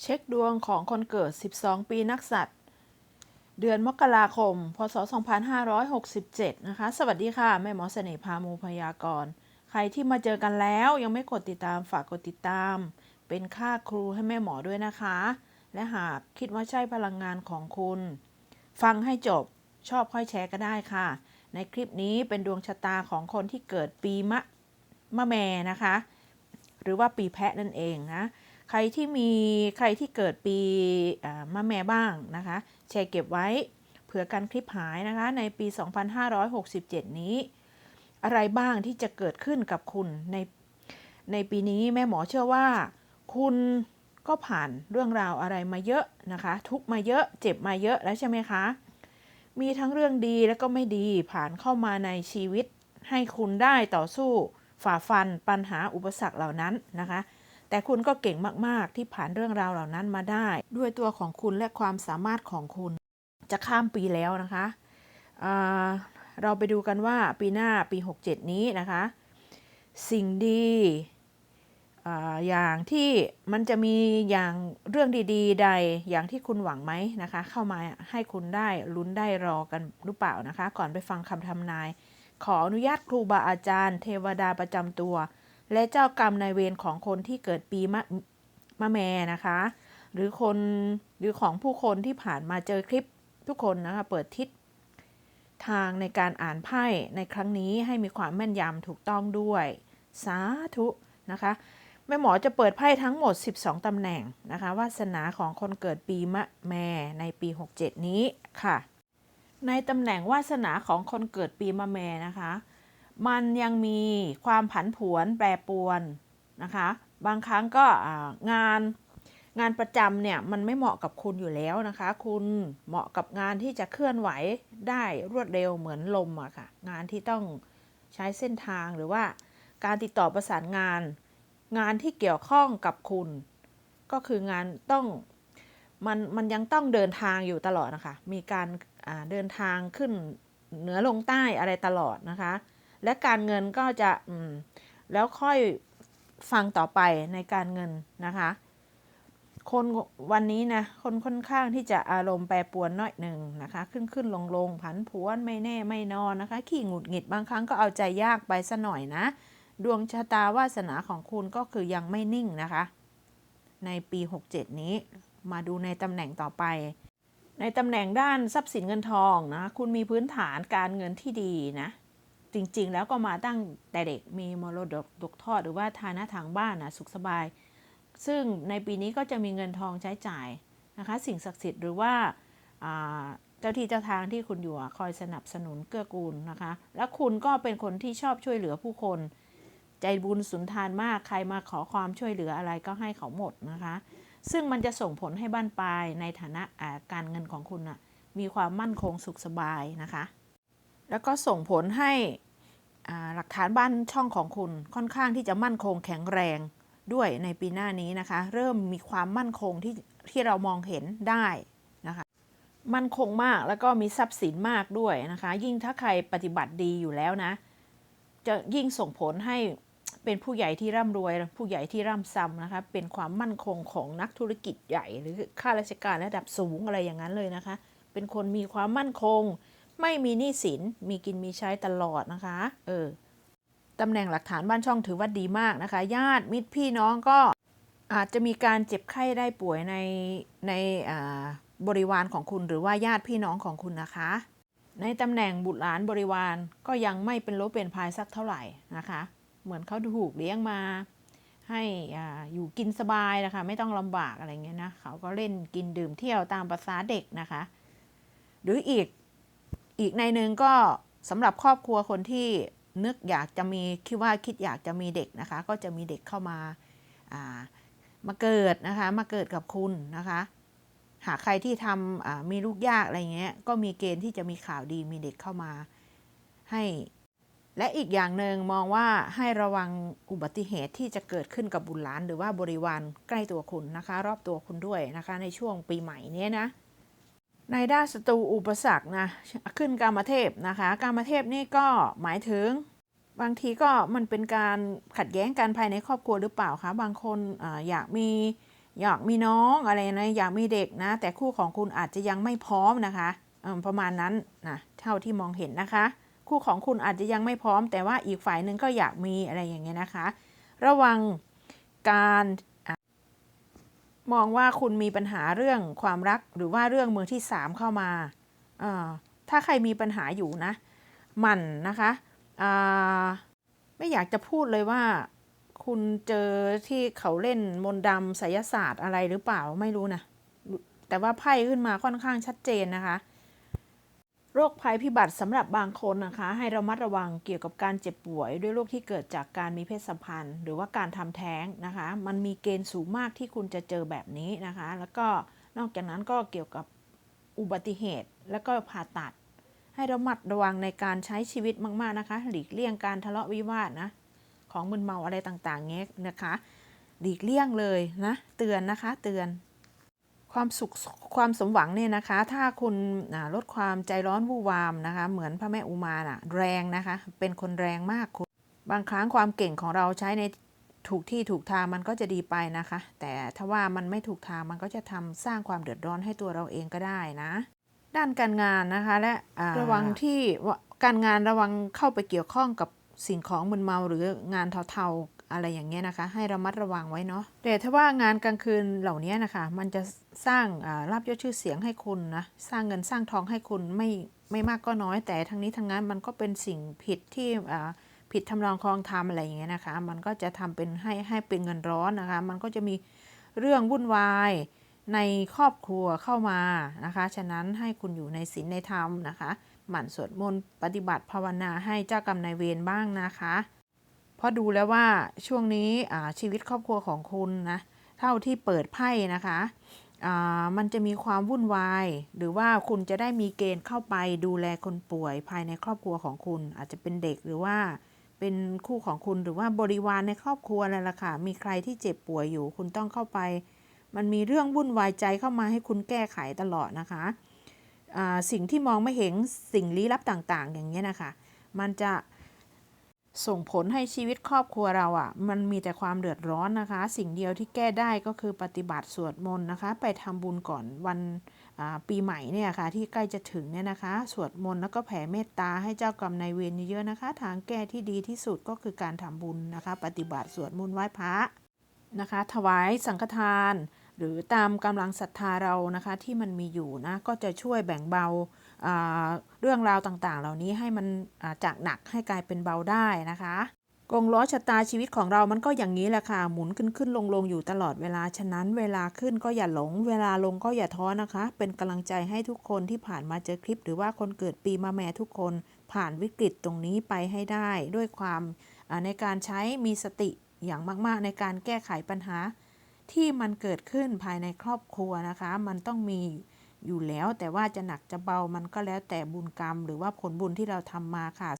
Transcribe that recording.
เช็คดวงของคนเกิด 12 ปีนักสัตว์เดือนมกราคม พศ 2567 นะคะ สวัสดีค่ะ แม่หมอเสน่ห์พามูพยากร ใครที่มาเจอกันแล้วยังไม่กดติดตามฝากกดติดตาม เป็นค่าครูให้แม่หมอด้วยนะคะ และหากคิดว่าใช่พลังงานของคุณ ฟังให้จบชอบค่อยแชร์ก็ได้ค่ะ ในคลิปนี้เป็นดวงชะตาของคนที่เกิดปีมะมะแม่นะคะ หรือว่าปีแพะนั่นเองนะ ใครที่มีใครที่เกิดปีมะแม่บ้างนะคะ แชร์เก็บไว้เผื่อกันคลิปหายนะคะในปี 2567 นี้ อะไรบ้างที่จะเกิดขึ้นกับคุณในในปีนี้แม่หมอเชื่อว่า คุณก็ผ่านเรื่องราวอะไรมาเยอะนะคะ ทุกมาเยอะเจ็บมาเยอะแล้วใช่ไหมคะ มีทั้งเรื่องดีและก็ไม่ดีผ่านเข้ามาในชีวิต ให้คุณได้ต่อสู้ฝ่าฟันปัญหาอุปสรรคเหล่านั้นนะคะ แต่คุณก็เก่งมากๆ ที่ผ่านเรื่องราวเหล่านั้นมาได้ ด้วยตัวของคุณและความสามารถของคุณ จะข้ามปีแล้วนะคะอ่าเราไปดูกันว่าปีหน้าปี 67 นี้นะคะ สิ่งดีออย่างที่มันจะมีอย่างเรื่องดีๆ ใดอย่างที่คุณหวังไหมนะคะ เข้ามาให้คุณได้ลุ้นได้รอกันหรือเปล่านะคะ ก่อนไปฟังคำทำนาย ขออนุญาตครูบาอาจารย์ เทวดาประจำตัว และเจ้ากรรมนายเวรของคนที่เกิดปีมะมะแม่นะคะ หรือคนหรือของผู้คนที่ผ่านมาเจอคลิปทุกคนนะคะ เปิดทิศทางในการอ่านไพ่ในครั้งนี้ให้มีความแม่นยำถูกต้องด้วย สาธุนะคะแม่หมอจะเปิดไพ่ทั้งหมด 12 ตำแหน่งนะคะวาสนาของคนเกิดปีมะแม่ในปี 67 นี้ค่ะ ในตำแหน่งวาสนาของคนเกิดปีมะแม่นะคะ มันยังมีความผันผวนแปรปรวนนะคะ บางครั้งก็งานงานประจำเนี่ยมันไม่เหมาะกับคุณอยู่แล้วนะคะ คุณเหมาะกับงานที่จะเคลื่อนไหวได้รวดเร็วเหมือนลมอะค่ะ งานที่ต้องใช้เส้นทางหรือว่าการติดต่อประสานงาน งานที่เกี่ยวข้องกับคุณ ก็คืองานต้องมันมันยังต้องเดินทางอยู่ตลอดนะคะ มีการเดินทางขึ้นเหนือลงใต้อะไรตลอดนะคะ และการเงินก็จะแล้วค่อยฟังต่อไปในการเงินนะคะ คนวันนี้นะคนค่อนข้างที่จะอารมณ์แปรปรวนน้อยหนึ่งนะคะ ขึ้นขึ้นลงลงผันผวนไม่แน่ไม่นอนนะคะ ขี้หงุดหงิดบางครั้งก็เอาใจยากไปซะหน่อยนะ ดวงชะตาวาสนาของคุณก็คือยังไม่นิ่งนะคะ ในปี 67 นี้มาดูในตำแหน่งต่อไปในตำแหน่งด้านทรัพย์สินเงินทองนะ คุณมีพื้นฐานการเงินที่ดีนะ จริง ๆ แล้วก็มาตั้งแต่เด็กมีมรดกตกทอดหรือว่าฐานะทางบ้านนะสุขสบาย ซึ่งในปีนี้ก็จะมีเงินทองใช้จ่ายนะคะ สิ่งศักดิ์สิทธิ์หรือว่าเจ้าที่เจ้าทางที่คุณอยู่คอยสนับสนุนเกื้อกูลนะคะ และคุณก็เป็นคนที่ชอบช่วยเหลือผู้คน ใจบุญสุนทานมากใครมาขอความช่วยเหลืออะไรก็ให้เขาหมดนะคะ ซึ่งมันจะส่งผลให้บ้านปลายในฐานะการเงินของคุณนะมีความมั่นคงสุขสบายนะคะ แล้วก็ส่งผลให้ หลักฐานบ้านช่องของคุณค่อนข้างที่จะมั่นคงแข็งแรงด้วยในปีหน้านี้นะคะ เริ่มมีความมั่นคงที่ที่เรามองเห็นได้นะคะ มั่นคงมากแล้วก็มีทรัพย์สินมากด้วยนะคะ ยิ่งถ้าใครปฏิบัติดีอยู่แล้วนะ จะยิ่งส่งผลให้เป็นผู้ใหญ่ที่ร่ำรวย ผู้ใหญ่ที่ร่ำซ้ำนะคะ เป็นความมั่นคงของนักธุรกิจใหญ่ หรือข้าราชการระดับสูงอะไรอย่างนั้นเลยนะคะ เป็นคนมีความมั่นคง ไม่มีหนี้สิน มีกินมีใช้ตลอดนะคะ เออตำแหน่งหลักฐานบ้านช่องถือว่าดีมากนะคะ ญาติมิตรพี่น้องก็อาจจะมีการเจ็บไข้ได้ป่วยในในบริวารของคุณหรือว่าญาติพี่น้องของคุณนะคะ ในตำแหน่งบุตรหลานบริวารก็ยังไม่เป็นลบเป็นพายสักเท่าไหร่นะคะ เหมือนเขาถูกเลี้ยงมาให้อ่าอยู่กินสบายนะคะ ไม่ต้องลำบากอะไรเงี้ยนะเขาก็เล่นกินดื่มเที่ยวตามภาษาเด็กนะคะ หรืออีก อีกในหนึ่งก็สำหรับครอบครัวคนที่นึกอยากจะมีคิดว่าคิดอยากจะมีเด็กนะคะ ก็จะมีเด็กเข้ามาามาเกิดนะคะมาเกิดกับคุณนะคะ หากใครที่ทำมีลูกยากอะไรเงี้ยก็มีเกณฑ์ที่จะมีข่าวดีมีเด็กเข้ามาให้ และอีกอย่างหนึ่งมองว่าให้ระวังอุบัติเหตุที่จะเกิดขึ้นกับบุตรหลาน หรือว่าบริวารใกล้ตัวคุณนะคะ รอบตัวคุณด้วยนะคะ ในช่วงปีใหม่เนี้ยนะ ในด้านศัตรูอุปสรรคนะขึ้นกามเทพนะคะกามเทพนี่ก็หมายถึง บางทีก็มันเป็นการขัดแย้งกันภายในครอบครัวหรือเปล่าคะบางคนออยากมีอยากมีน้องอะไรนะอยากมีเด็กนะ แต่คู่ของคุณอาจจะยังไม่พร้อมนะคะประมาณนั้นนะเท่าที่มองเห็นนะคะ คู่ของคุณอาจจะยังไม่พร้อม แต่ว่าอีกฝ่ายหนึ่งก็อยากมีอะไรอย่างเงี้ยนะคะ ระวังการ มองว่าคุณมีปัญหาเรื่องความรักหรือว่าเรื่องมือที่สามเข้ามาถ้าใครมีปัญหาอยู่นะมันนะคะไม่อยากจะพูดเลยว่า คุณเจอที่เขาเล่นมนต์ดำไสยศาสตร์อะไรหรือเปล่าไม่รู้นะแต่ว่าไพ่ขึ้นมาค่อนข้างชัดเจนนะคะ โรคภัยพิบัติสำหรับบางคนนะคะ ให้ระมัดระวังเกี่ยวกับการเจ็บป่วย ด้วยโรคที่เกิดจากการมีเพศสัมพันธ์ หรือว่าการทำแท้งนะคะ มันมีเกณฑ์สูงมากที่คุณจะเจอแบบนี้นะคะ แล้วก็นอกจากนั้นก็เกี่ยวกับอุบัติเหตุ แล้วก็ผ่าตัด ให้ระมัดระวังในการใช้ชีวิตมาก ๆนะคะ หลีกเลี่ยงการทะเลาะวิวาทนะของมึนเมาอะไรต่างๆเงี้ยนะคะ หลีกเลี่ยงเลยนะเตือนนะคะ เตือน ความสุขความสมหวังเนี่ยนะคะ ถ้าคุณลดความใจร้อนวู่วามนะคะ เหมือนพระแม่อุมาน่ะแรงนะคะ เป็นคนแรงมากคุณบางครั้งความเก่งของเราใช้ในถูกที่ถูกทางมันก็จะดีไปนะคะ แต่ถ้าว่ามันไม่ถูกทางมันก็จะทำสร้างความเดือดร้อนให้ตัวเราเองก็ได้นะ ด้านการงานนะคะ และระวังที่การงานระวังเข้าไปเกี่ยวข้องกับสิ่งของมึนเมาหรืองานเทาๆ อะไรอย่างเงี้ยนะคะ ให้ระมัดระวังไว้เนาะแต่ถ้าว่างานกลางคืนเหล่านี้นะคะ มันจะสร้างอ่าลาบยศชื่อเสียงให้คุณนะ สร้างเงินสร้างทองให้คุณไม่ไม่มากก็น้อย แต่ทั้งนี้ทั้งนั้นมันก็เป็นสิ่งผิดที่ผิดทำนองคลองธรรมอะไรอย่างเงี้ยนะคะ มันก็จะทำเป็นให้ให้เป็นเงินร้อนนะคะ มันก็จะมีเรื่องวุ่นวายในครอบครัวเข้ามานะคะ ฉะนั้นให้คุณอยู่ในศีลในธรรมนะคะ หมั่นสวดมนต์ปฏิบัติภาวนาให้เจ้ากรรมนายเวรบ้างนะคะ เพราะดูแล้วว่าช่วงนี้ชีวิตครอบครัวของคุณนะเท่าที่เปิดไพ่นะคะมันจะมีความวุ่นวาย หรือว่าคุณจะได้มีเกณฑ์เข้าไปดูแลคนป่วยภายในครอบครัวของคุณ อาจจะเป็นเด็กหรือว่าเป็นคู่ของคุณหรือว่าบริวารในครอบครัวอะไรล่ะค่ะมีใครที่เจ็บป่วยอยู่ คุณต้องเข้าไป มันมีเรื่องวุ่นวายใจเข้ามาให้คุณแก้ไขตลอดนะคะสิ่งที่มองไม่เห็นสิ่งลี้ลับต่างๆ อย่างเงี้ยนะคะ มันจะ ส่งผลให้ชีวิตครอบครัวเราอะ่ะ มันมีแต่ความเดือดร้อนนะคะ สิ่งเดียวที่แก้ได้ก็คือปฏิบัติสวดมนต์นะคะ ไปทำบุญก่อนวันปีใหม่เนี่ยค่ะ ที่ใกล้จะถึงเนี่ยนะคะ สวดมนต์แล้วก็แผ่เมตตาให้เจ้ากรรมนายเวรเยอะๆนะคะ ทางแก้ที่ดีที่สุดก็คือการทำบุญนะคะ ปฏิบัติสวดมนต์ไหว้พระนะคะ ถวายสังฆทาน หรือตามกำลังศรัทธาเรานะคะที่มันมีอยู่นะก็จะช่วยแบ่งเบา เรื่องราวต่างๆ เหล่านี้ให้มันาจากหนักให้กลายเป็นเบาได้นะคะกงล้อชะตาชีวิตของเรามันก็อย่างนี้แหละค่ะ หมุนขึ้นขึ้นลงลงอยู่ตลอดเวลา ฉะนั้นเวลาขึ้นก็อย่าหลง เวลาลงก็อย่าท้อนะคะ เป็นกำลังใจให้ทุกคนที่ผ่านมาเจอคลิป หรือว่าคนเกิดปีมะแม่ทุกคน ผ่านวิกฤตตรงนี้ไปให้ได้ ด้วยความในการใช้มีสติอย่างมากๆ ในการแก้ไขปัญหา ที่มันเกิดขึ้นภายในครอบครัวนะคะ มันต้องมี อยู่แล้ว แต่ว่าจะหนักจะเบามันก็แล้วแต่บุญกรรม หรือว่าผลบุญที่เราทำมาค่ะ